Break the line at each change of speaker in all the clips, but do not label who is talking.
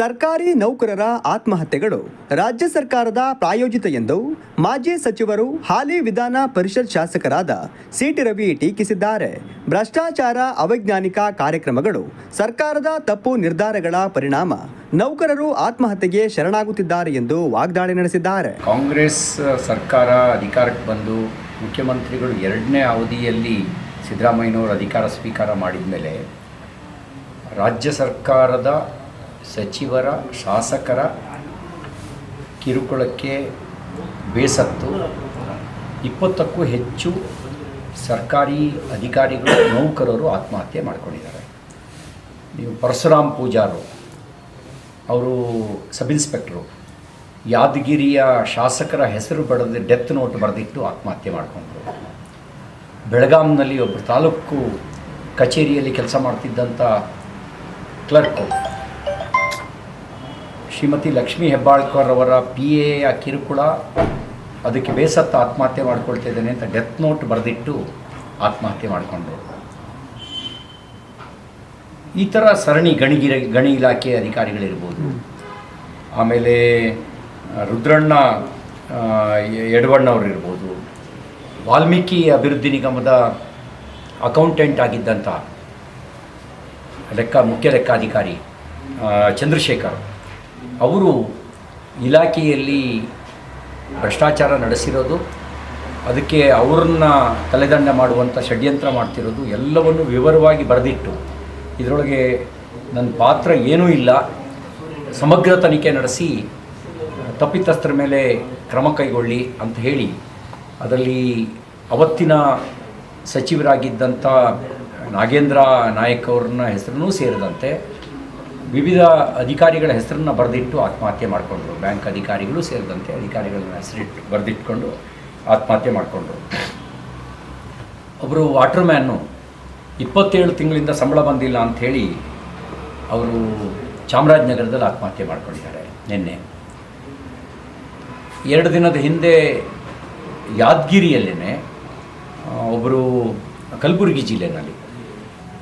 ಸರ್ಕಾರಿ ನೌಕರರ ಆತ್ಮಹತ್ಯೆಗಳು. ರಾಜ್ಯ ಸರ್ಕಾರದ ಪ್ರಾಯೋಜಿತ ಎಂದು ಮಾಜಿ ಸಚಿವರು ಹಾಲಿ ವಿಧಾನ ಪರಿಷತ್ ಶಾಸಕರಾದ ಸಿಟಿ ರವಿ ಟೀಕಿಸಿದ್ದಾರೆ. ಭ್ರಷ್ಟಾಚಾರ ಅವೈಜ್ಞಾನಿಕ ಕಾರ್ಯಕ್ರಮಗಳು, ಸರ್ಕಾರದ ತಪ್ಪು ನಿರ್ಧಾರಗಳ ಪರಿಣಾಮ, ನೌಕರರು ಆತ್ಮಹತ್ಯೆಗೆ ಶರಣಾಗುತ್ತಿದ್ದಾರೆ ಎಂದು ವಾಗ್ದಾಳಿ ನಡೆಸಿದ್ದಾರೆ.
ಕಾಂಗ್ರೆಸ್ ಸರ್ಕಾರ ಅಧಿಕಾರಕ್ಕೆ ಬಂದು ಮುಖ್ಯಮಂತ್ರಿಗಳು ಎರಡನೇ ಅವಧಿಯಲ್ಲಿ ಸಿದ್ದರಾಮಯ್ಯನವರು ಅಧಿಕಾರ ಸ್ವೀಕಾರ ಮಾಡಿದ ಮೇಲೆ ರಾಜ್ಯ ಸರ್ಕಾರದ ಸಚಿವರ, ಶಾಸಕರ ಕಿರುಕುಳಕ್ಕೆ ಬೇಸತ್ತು. ಇಪ್ಪತ್ತಕ್ಕೂ ಹೆಚ್ಚು ಸರ್ಕಾರಿ ಅಧಿಕಾರಿಗಳು, ನೌಕರರು ಆತ್ಮಹತ್ಯೆ ಮಾಡ್ಕೊಂಡಿದ್ದಾರೆ. ನೀವು ಪರಶುರಾಮ್ ಪೂಜಾರು, ಅವರು ಸಬ್ ಇನ್ಸ್ಪೆಕ್ಟ್ರು, ಯಾದಗಿರಿಯ ಶಾಸಕರ ಹೆಸರು ಬರೆದು ಡೆತ್ ನೋಟ್ ಬರೆದಿಟ್ಟು ಆತ್ಮಹತ್ಯೆ ಮಾಡಿಕೊಂಡ್ರು. ಬೆಳಗಾಂನಲ್ಲಿ ಒಬ್ಬರು ತಾಲೂಕು ಕಚೇರಿಯಲ್ಲಿ ಕೆಲಸ ಮಾಡ್ತಿದ್ದಂಥ ಕ್ಲರ್ಕು ಶ್ರೀಮತಿ ಲಕ್ಷ್ಮೀ ಹೆಬ್ಬಾಳ್ಕರ್ ಅವರ ಪಿ ಎ ಆ ಕಿರುಕುಳ ಅದಕ್ಕೆ ಬೇಸತ್ತ ಆತ್ಮಹತ್ಯೆ ಮಾಡ್ಕೊಳ್ತಿದ್ದೇನೆ ಅಂತ ಡೆತ್ ನೋಟ್ ಬರೆದಿಟ್ಟು ಆತ್ಮಹತ್ಯೆ ಮಾಡಿಕೊಂಡ್ರು. ಈ ಥರ ಸರಣಿ ಗಣಿಗಿರ ಗಣಿ ಇಲಾಖೆ ಅಧಿಕಾರಿಗಳಿರ್ಬೋದು. ಆಮೇಲೆ ರುದ್ರಣ್ಣ ಆ, ಎ- ಯಡವಣ್ಣವ್ರು ಇರ್ಬೋದು ವಾಲ್ಮೀಕಿ ಅಭಿವೃದ್ಧಿ ನಿಗಮದ ಅಕೌಂಟೆಂಟ್ ಆಗಿದ್ದಂಥ ಲೆಕ್ಕ ಮುಖ್ಯ ಲೆಕ್ಕಾಧಿಕಾರಿ ಚಂದ್ರಶೇಖರ್. ಅವರು ಇಲಾಖೆಯಲ್ಲಿ ಭ್ರಷ್ಟಾಚಾರ ನಡೆಸಿರೋದು, ಅದಕ್ಕೆ ಅವ್ರನ್ನ ತಲೆದಂಡ ಮಾಡುವಂಥ ಷಡ್ಯಂತ್ರ ಮಾಡ್ತಿರೋದು, ಎಲ್ಲವನ್ನು ವಿವರವಾಗಿ ಬರೆದಿಟ್ಟು, ಇದರೊಳಗೆ ನನ್ನ ಪಾತ್ರ ಏನೂ ಇಲ್ಲ. ಸಮಗ್ರ ತನಿಖೆ ನಡೆಸಿ, ತಪ್ಪಿತಸ್ಥರ ಮೇಲೆ ಕ್ರಮ ಕೈಗೊಳ್ಳಿ ಅಂತ ಹೇಳಿ, ಅದರಲ್ಲಿ ಅವತ್ತಿನ ಸಚಿವರಾಗಿದ್ದಂಥ ನಾಗೇಂದ್ರ ನಾಯಕ್ ಅವ್ರನ್ನ ಹೆಸರನ್ನೂ ಸೇರಿದಂತೆ ವಿವಿಧ ಅಧಿಕಾರಿಗಳ ಹೆಸರನ್ನು ಬರೆದಿಟ್ಟು ಆತ್ಮಹತ್ಯೆ ಮಾಡಿಕೊಂಡ್ರು. ಬ್ಯಾಂಕ್ ಅಧಿಕಾರಿಗಳು ಸೇರಿದಂತೆ ಅಧಿಕಾರಿಗಳನ್ನ ಹೆಸರಿಟ್ಟು ಬರೆದಿಟ್ಕೊಂಡು ಆತ್ಮಹತ್ಯೆ ಮಾಡಿಕೊಂಡ್ರು. ಒಬ್ಬರು ವಾಟರ್ ಮ್ಯಾನು ಇಪ್ಪತ್ತೇಳು ತಿಂಗಳಿಂದ ಸಂಬಳ ಬಂದಿಲ್ಲ ಅಂಥೇಳಿ ಅವರು ಚಾಮರಾಜನಗರದಲ್ಲಿ ಆತ್ಮಹತ್ಯೆ ಮಾಡ್ಕೊಂಡಿದ್ದಾರೆ ನಿನ್ನೆ. ಎರಡು ದಿನದ ಹಿಂದೆ ಯಾದಗಿರಿಯಲ್ಲೇ ಒಬ್ಬರು ಕಲಬುರಗಿ ಜಿಲ್ಲೆಯಲ್ಲಿ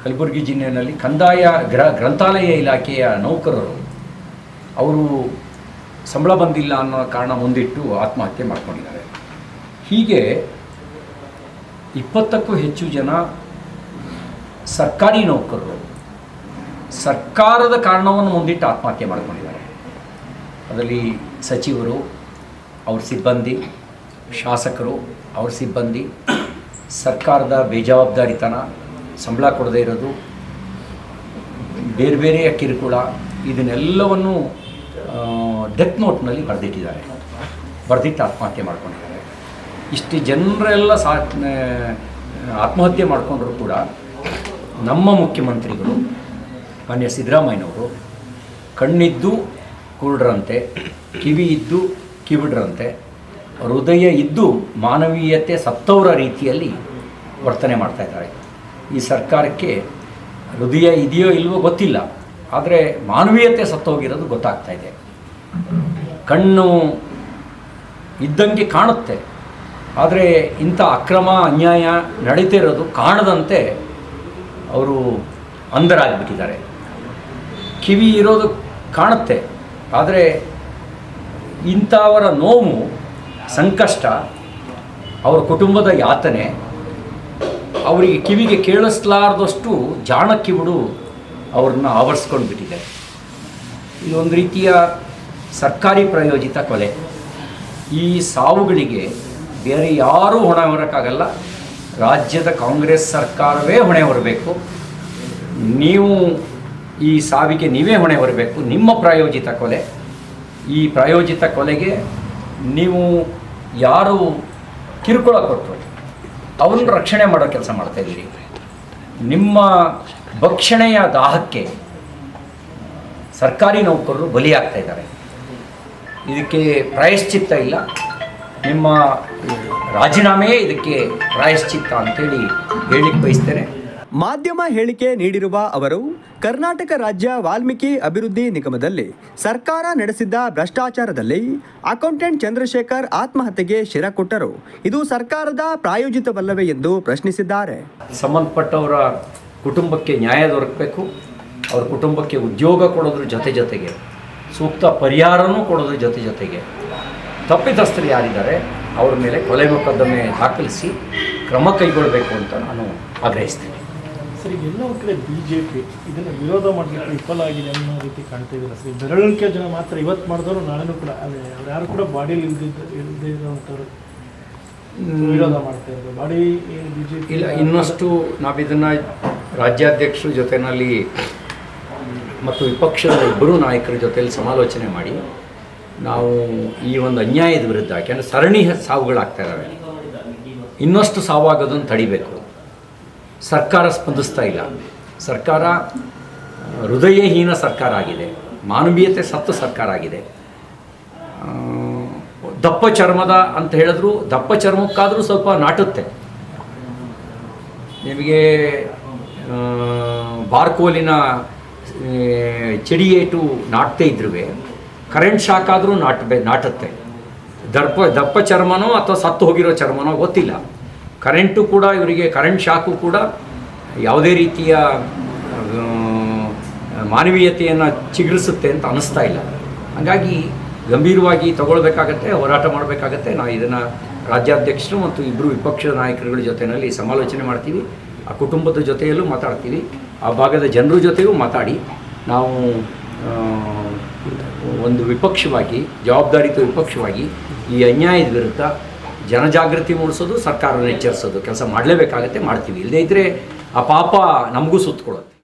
ಕಲಬುರಗಿ ಜಿಲ್ಲೆಯಲ್ಲಿ ಕಂದಾಯ ಗ್ರ, ಗ್ರಂಥಾಲಯ ಇಲಾಖೆಯ ನೌಕರರು ಅವರು ಸಂಬಳ ಬಂದಿಲ್ಲ ಅನ್ನೋ ಕಾರಣ ಮುಂದಿಟ್ಟು ಆತ್ಮಹತ್ಯೆ ಮಾಡ್ಕೊಂಡಿದ್ದಾರೆ. ಹೀಗೆ ಇಪ್ಪತ್ತಕ್ಕೂ ಹೆಚ್ಚು ಜನ ಸರ್ಕಾರಿ ನೌಕರರು ಸರ್ಕಾರದ ಕಾರಣವನ್ನು ಮುಂದಿಟ್ಟು ಆತ್ಮಹತ್ಯೆ ಮಾಡಿಕೊಂಡಿದ್ದಾರೆ. ಅದರಲ್ಲಿ ಸಚಿವರು, ಅವ್ರ ಸಿಬ್ಬಂದಿ, ಶಾಸಕರು, ಅವ್ರ ಸಿಬ್ಬಂದಿ, ಸರ್ಕಾರದ ಬೇಜವಾಬ್ದಾರಿತನ ಸಂಬಳ ಕೊಡದೇ ಇರೋದು, ಬೇರೆ ಬೇರೆಯ ಕಿರುಕುಳ, ಇದನ್ನೆಲ್ಲವನ್ನು ಡೆತ್ ನೋಟ್ನಲ್ಲಿ ಬರೆದಿಟ್ಟಿದ್ದಾರೆ. ಬರೆದಿಟ್ಟು ಆತ್ಮಹತ್ಯೆ ಮಾಡ್ಕೊಂಡಿದ್ದಾರೆ. ಇಷ್ಟು ಜನರೆಲ್ಲ ಸಾ ಆತ್ಮಹತ್ಯೆ ಮಾಡಿಕೊಂಡ್ರು ಕೂಡ ನಮ್ಮ ಮುಖ್ಯಮಂತ್ರಿಗಳು, ಮಾನ್ಯ ಸಿದ್ದರಾಮಯ್ಯನವರು, ಕಣ್ಣಿದ್ದು ಕುರುಡ್ರಂತೆ, ಕಿವಿ ಇದ್ದು ಕಿವಿಡ್ರಂತೆ, ಹೃದಯ ಇದ್ದು ಮಾನವೀಯತೆ ಸತ್ತವರ ರೀತಿಯಲ್ಲಿ ವರ್ತನೆ ಮಾಡ್ತಾ ಇದ್ದಾರೆ. ಈ ಸರ್ಕಾರಕ್ಕೆ ಹೃದಯ ಇದೆಯೋ ಇಲ್ವೋ ಗೊತ್ತಿಲ್ಲ. ಆದರೆ ಮಾನವೀಯತೆ ಸತ್ತೋಗಿರೋದು ಗೊತ್ತಾಗ್ತಾ ಇದೆ. ಕಣ್ಣು ಇದ್ದಂಗೆ ಕಾಣುತ್ತೆ. ಆದರೆ ಇಂಥ ಅಕ್ರಮ ಅನ್ಯಾಯ ನಡೀತಿರೋದು ಕಾಣದಂತೆ ಅವರು ಅಂಧರಾಗಿಬಿಟ್ಟಿದ್ದಾರೆ. ಕಿವಿ ಇರೋದು ಕಾಣುತ್ತೆ. ಆದರೆ ಇಂಥವರ ನೋವು ಸಂಕಷ್ಟ, ಅವರ ಕುಟುಂಬದ ಯಾತನೆ ಅವರಿಗೆ ಕಿವಿಗೆ ಕೇಳಿಸ್ಲಾರ್ದಷ್ಟು ಜಾಣ ಕಿವಿಡು ಅವ್ರನ್ನ ಆವರಿಸ್ಕೊಂಡು ಬಿಟ್ಟಿದೆ. ಇದೊಂದು ರೀತಿಯ ಸರ್ಕಾರಿ ಪ್ರಾಯೋಜಿತ ಕೊಲೆ. ಈ ಸಾವುಗಳಿಗೆ ಬೇರೆ ಯಾರೂ ಹೊಣೆ ಹೊರಕ್ಕಾಗಲ್ಲ ರಾಜ್ಯದ ಕಾಂಗ್ರೆಸ್ ಸರ್ಕಾರವೇ ಹೊಣೆ ಹೊರಬೇಕು. ನೀವು ಈ ಸಾವಿಗೆ ನೀವೇ ಹೊಣೆ ಹೊರಬೇಕು. ನಿಮ್ಮ ಪ್ರಾಯೋಜಿತ ಕೊಲೆ. ಈ ಪ್ರಾಯೋಜಿತ ಕೊಲೆಗೆ ನೀವು ಯಾರು ಕಿರುಕುಳ ಕೊಟ್ಟರು. ಅವನ್ನ ರಕ್ಷಣೆ ಮಾಡೋ ಕೆಲಸ ಮಾಡ್ತಾ ಇದ್ದೀರಿ ನಿಮ್ಮ ಭಕ್ಷಣೆಯ ದಾಹಕ್ಕೆ ಸರ್ಕಾರಿ ನೌಕರರು ಬಲಿಯಾಗ್ತಾ ಇದ್ದಾರೆ. ಇದಕ್ಕೆ ಪ್ರಾಯಶ್ಚಿತ್ತ ಇಲ್ಲ. ನಿಮ್ಮ ರಾಜೀನಾಮೆಯೇ ಇದಕ್ಕೆ ಪ್ರಾಯಶ್ಚಿತ್ತ ಅಂತೇಳಿ ಹೇಳಿಕ್ಕೆ ಬಯಸ್ತೇನೆ.
ಮಾಧ್ಯಮ ಹೇಳಿಕೆ ನೀಡಿರುವ ಅವರು, ಕರ್ನಾಟಕ ರಾಜ್ಯ ವಾಲ್ಮೀಕಿ ಅಭಿವೃದ್ಧಿ ನಿಗಮದಲ್ಲಿ ಸರ್ಕಾರ ನಡೆಸಿದ್ದ ಭ್ರಷ್ಟಾಚಾರದಲ್ಲಿ ಅಕೌಂಟೆಂಟ್ ಚಂದ್ರಶೇಖರ್ ಆತ್ಮಹತ್ಯೆಗೆ ಶಿರ ಕೊಟ್ಟರು. ಇದು ಸರ್ಕಾರದ ಪ್ರಾಯೋಜಿತವಲ್ಲವೇ ಎಂದು ಪ್ರಶ್ನಿಸಿದ್ದಾರೆ.
ಸಂಬಂಧಪಟ್ಟವರ ಕುಟುಂಬಕ್ಕೆ ನ್ಯಾಯ ದೊರಕಬೇಕು. ಅವರ ಕುಟುಂಬಕ್ಕೆ ಉದ್ಯೋಗ ಕೊಡೋದ್ರ ಜೊತೆ ಜೊತೆಗೆ, ಸೂಕ್ತ ಪರಿಹಾರನೂ ಕೊಡೋದ್ರ ಜೊತೆ ಜೊತೆಗೆ ತಪ್ಪಿತಸ್ಥರು ಯಾರಿದ್ದಾರೆ, ಅವರ ಮೇಲೆ ಕೊಲೆ ಮೊಕದ್ದಮೆ ದಾಖಲಿಸಿ ಕ್ರಮ ಕೈಗೊಳ್ಳಬೇಕು ಅಂತ ನಾನು ಆಗ್ರಹಿಸ್ತೀನಿ.
ಸರ್ ಎಲ್ಲೋ ಕಡೆ ಬಿ ಜೆ ಪಿ ಇದನ್ನು ವಿರೋಧ ಮಾಡಲಿಕ್ಕೆ ವಿಫಲ ಆಗಿದೆ ಅನ್ನೋ ರೀತಿ ಕಾಣ್ತಾ ಇದ್ದಾರೆ ಸರಿ ಬೆರಳಿಕೆ ಜನ ಮಾತ್ರ ಇವತ್ತು ಮಾಡಿದವರು ನಾಳೆನೂ ಕೂಡ, ಅದೇ, ಅವ್ರು ಯಾರು ಕೂಡ ಬಾಡಿಯಲ್ಲಿ ಇಲ್ದಿದ್ದ ಇಲ್ಲದೇ ಇರೋವಂಥವ್ರು ವಿರೋಧ ಮಾಡ್ತಾ ಇದ್ದಾರೆ ಬಾಡಿ ಬಿ ಜೆ ಪಿ
ಇಲ್ಲ, ಇನ್ನಷ್ಟು ನಾವಿದನ್ನು ರಾಜ್ಯಾಧ್ಯಕ್ಷರ ಜೊತೆಯಲ್ಲಿ ಮತ್ತು ವಿಪಕ್ಷದ ಇಬ್ಬರು ನಾಯಕರ ಜೊತೆಯಲ್ಲಿ ಸಮಾಲೋಚನೆ ಮಾಡಿ, ನಾವು ಈ ಒಂದು ಅನ್ಯಾಯದ ವಿರುದ್ಧ, ಯಾಕೆಂದರೆ ಸರಣಿ ಸಾವುಗಳಾಗ್ತಾ ಇದ್ದಾವೆ. ಇನ್ನಷ್ಟು ಸಾವಾಗೋದನ್ನು ತಡಿಬೇಕು. ಸರ್ಕಾರ ಸ್ಪಂದಿಸ್ತಾ ಇಲ್ಲ. ಸರ್ಕಾರ, ಹೃದಯಹೀನ ಸರ್ಕಾರ ಆಗಿದೆ. ಮಾನವೀಯತೆ ಸತ್ತು ಸರ್ಕಾರ ಆಗಿದೆ. ದಪ್ಪ ಚರ್ಮದ ಅಂತ ಹೇಳಿದ್ರು, ದಪ್ಪ ಚರ್ಮಕ್ಕಾದರೂ ಸ್ವಲ್ಪ ನಾಟುತ್ತೆ. ನಿಮಗೆ ಬಾರ್ಕೋಲಿನ ಚಿಡಿಯೇಟು ನಾಟ್ದೇ ಇದ್ರೂ ಕರೆಂಟ್ ಶಾಕ್ ಆದರೂ ನಾಟಬೇ, ನಾಟುತ್ತೆ. ದರ್ಪ, ದಪ್ಪ ಚರ್ಮನೋ ಅಥವಾ ಸತ್ತು ಹೋಗಿರೋ ಚರ್ಮನೋ ಗೊತ್ತಿಲ್ಲ. ಕರೆಂಟು ಕೂಡ, ಇವರಿಗೆ ಕರೆಂಟ್ ಶಾಕು ಕೂಡ ಯಾವುದೇ ರೀತಿಯ ಮಾನವೀಯತೆಯನ್ನು ಚಿಗುರಿಸುತ್ತೆ ಅಂತ ಅನ್ನಿಸ್ತಾ ಇಲ್ಲ. ಹಾಗಾಗಿ ಗಂಭೀರವಾಗಿ ತಗೊಳ್ಬೇಕಾಗತ್ತೆ, ಹೋರಾಟ ಮಾಡಬೇಕಾಗತ್ತೆ. ನಾವು ಇದನ್ನು ರಾಜ್ಯಾಧ್ಯಕ್ಷರು ಮತ್ತು ಇಬ್ಬರು ವಿಪಕ್ಷದ ನಾಯಕರುಗಳ ಜೊತೆಯಲ್ಲಿ ಸಮಾಲೋಚನೆ ಮಾಡ್ತೀವಿ. ಆ ಕುಟುಂಬದ ಜೊತೆಯಲ್ಲೂ ಮಾತಾಡ್ತೀವಿ. ಆ ಭಾಗದ ಜನರ ಜೊತೆಗೂ ಮಾತಾಡಿ ನಾವು ಒಂದು ವಿಪಕ್ಷವಾಗಿ ಜವಾಬ್ದಾರಿತ ವಿಪಕ್ಷವಾಗಿ ಈ ಅನ್ಯಾಯದ ವಿರುದ್ಧ ಜನಜಾಗೃತಿ ಮೂಡಿಸೋದು ಸರ್ಕಾರವನ್ನು ಎಚ್ಚರಿಸೋದು ಕೆಲಸ ಮಾಡಲೇಬೇಕಾಗತ್ತೆ ಮಾಡ್ತೀವಿ. ಇಲ್ಲದೇ ಇದ್ದರೆ ಆ ಪಾಪ ನಮಗೂ ಸುತ್ತಕೊಡುತ್ತೆ